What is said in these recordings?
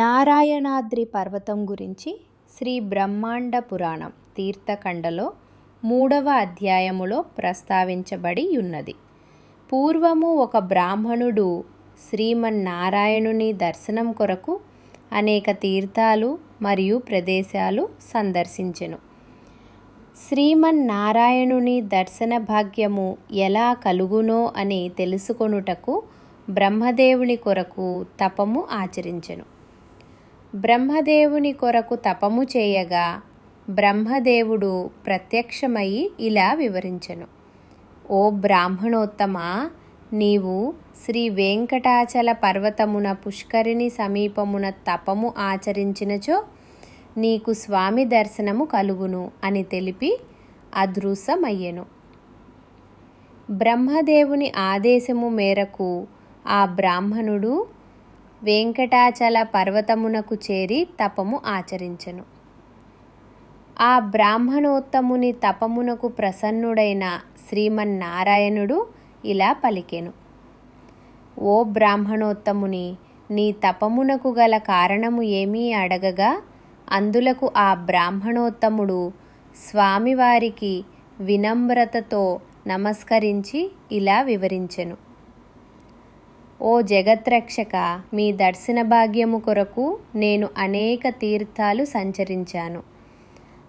నారాయణాద్రి పర్వతం గురించి శ్రీ బ్రహ్మాండ పురాణం తీర్థఖండలో మూడవ అధ్యాయములో ప్రస్తావించబడి ఉన్నది. పూర్వము ఒక బ్రాహ్మణుడు శ్రీమన్నారాయణుని దర్శనం కొరకు అనేక తీర్థాలు మరియు ప్రదేశాలు సందర్శించెను. శ్రీమన్నారాయణుని దర్శన భాగ్యము ఎలా కలుగునో అని తెలుసుకొనుటకు బ్రహ్మదేవుని కొరకు తపము ఆచరించెను. బ్రహ్మదేవుని కొరకు తపము చేయగా బ్రహ్మదేవుడు ప్రత్యక్షమై ఇలా వివరించెను. ఓ బ్రాహ్మణోత్తమ నీవు శ్రీ వెంకటాచల పర్వతమున పుష్కరిణి సమీపమున తపము ఆచరించినచో నీకు స్వామి దర్శనము కలుగును అని తెలిపి అదృశ్యమయ్యెను. బ్రహ్మదేవుని ఆదేశము మేరకు ఆ బ్రాహ్మణుడు వెంకటాచల పర్వతమునకు చేరి తపము ఆచరించెను. ఆ బ్రాహ్మణోత్తముని తపమునకు ప్రసన్నుడైన శ్రీమన్నారాయణుడు ఇలా పలికెను. ఓ బ్రాహ్మణోత్తముని నీ తపమునకు గల కారణము ఏమీ అడగగా అందులకు ఆ బ్రాహ్మణోత్తముడు స్వామివారికి వినమ్రతతో నమస్కరించి ఇలా వివరించెను. ఓ జగత్రక్షక మీ దర్శన భాగ్యము కొరకు నేను అనేక తీర్థాలు సంచరించాను.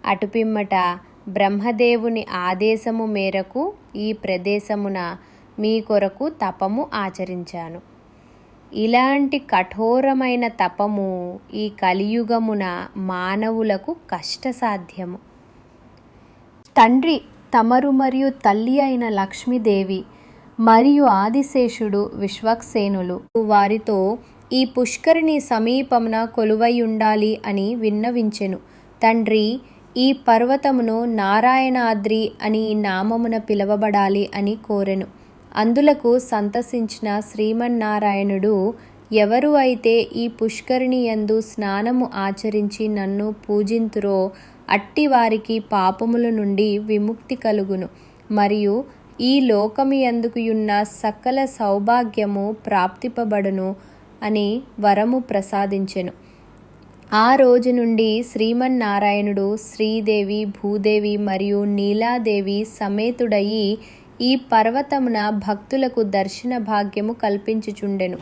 అటుపిమ్మట బ్రహ్మదేవుని ఆదేశము మేరకు ఈ ప్రదేశమున మీ కొరకు తపము ఆచరించాను. ఇలాంటి కఠోరమైన తపము ఈ కలియుగమున మానవులకు కష్టసాధ్యము. తండ్రి తమరు మరియు తల్లి అయిన లక్ష్మీదేవి మరియు ఆదిశేషుడు విశ్వక్సేనులు. వారితో ఈ పుష్కరిణి సమీపమున కొలువై ఉండాలి అని విన్నవించెను. తండ్రి ఈ పర్వతమును నారాయణాద్రి అని నామమున పిలువబడాలి అని కోరెను. అందులకు సంతసించిన శ్రీమన్నారాయణుడు ఎవరు అయితే ఈ పుష్కరిణి యందు స్నానము ఆచరించి నన్ను పూజింతురో అట్టి వారికి పాపముల నుండి విముక్తి కలుగును. మరియు ఈ లోకము సకల సౌభాగ్యము ప్రాప్తిపబడును అని వరము ప్రసాదించెను. ఆ రోజు నుండి శ్రీమన్నారాయణుడు శ్రీదేవి భూదేవి మరియు నీలాదేవి సమేతుడయి ఈ పర్వతమున భక్తులకు దర్శన భాగ్యము కల్పించుచుండెను.